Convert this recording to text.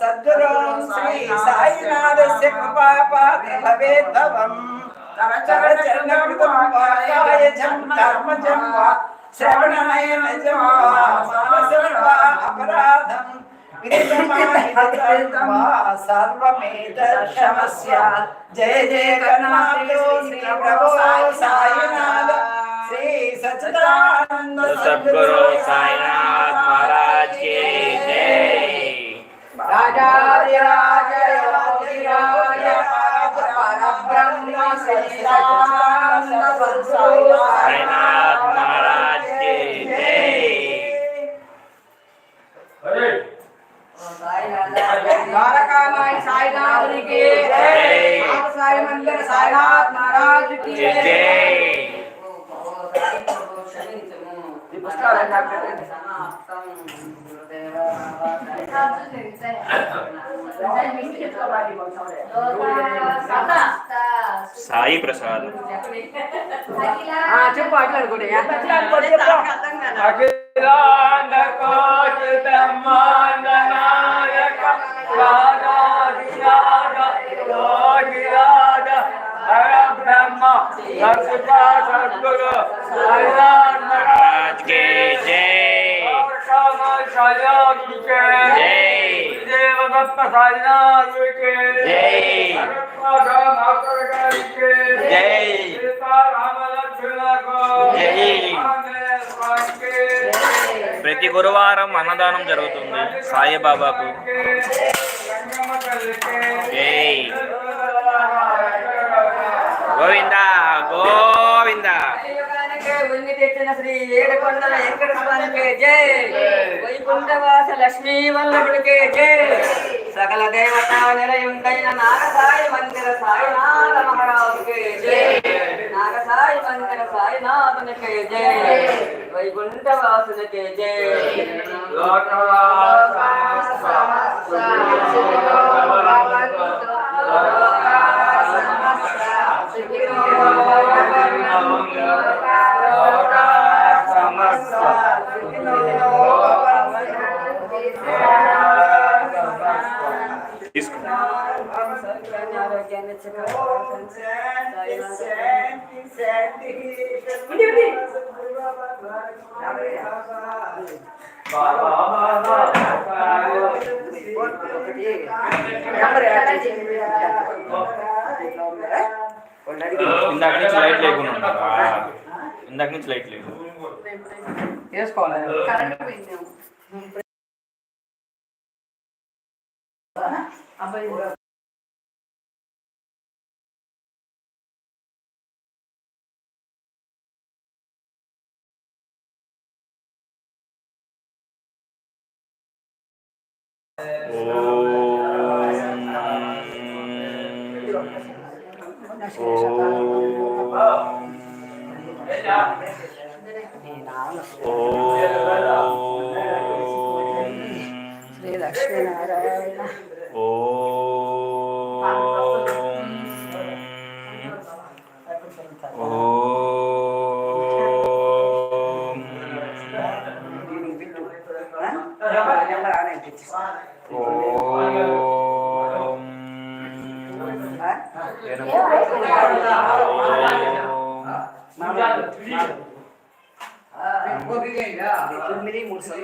సద్గురుం శ్రీ సాయినాథస్య కృపా పాత్ర భవేత్ భవం తవ చర జయ జయ శ్రీ సచ్చిదానంద సద్గురు సాయినాథ్ మహారాజ్ साईनाथ महाराज के जय। द्वारका माई साईनाथ की जय साई मंदिर साईनाथ महाराज की जय पुस्तक रखा करते हैं సాయి ప్రసాద్ చెప్పు అట్లాడుకోండి బ్రహ్మ సద్గురు అట్లా అనుకోండి సాయినాథ్కే జై. దేవదత్త సాయినాథ్కే జై. సీతారామలక్ష్మణకు ప్రతి గురువారం అన్నదానం జరుగుతుంది సాయిబాబాకు జై గోవిందా కలియుగానికి ఉన్ని తెచ్చిన శ్రీ ఏడుకొండల వెంకట స్వామికి జై. వైకుంఠవాస లక్ష్మీ వల్లభుడికి జై. సకల దేవతా నిలయుండైన నాగసాయి మందిర సాయినాథ మహారాజుకి జై. నాగసాయి మందిర సాయినాథునికి జై. వైకుంఠవాసునికి జై. ఇందాక నుంచి లైట్ లేకుండా ఉన్నారా ఇందాక నుంచి లైట్ లేదు അപ്പൊ Oh. ஓம் ஓம் முடிச்சு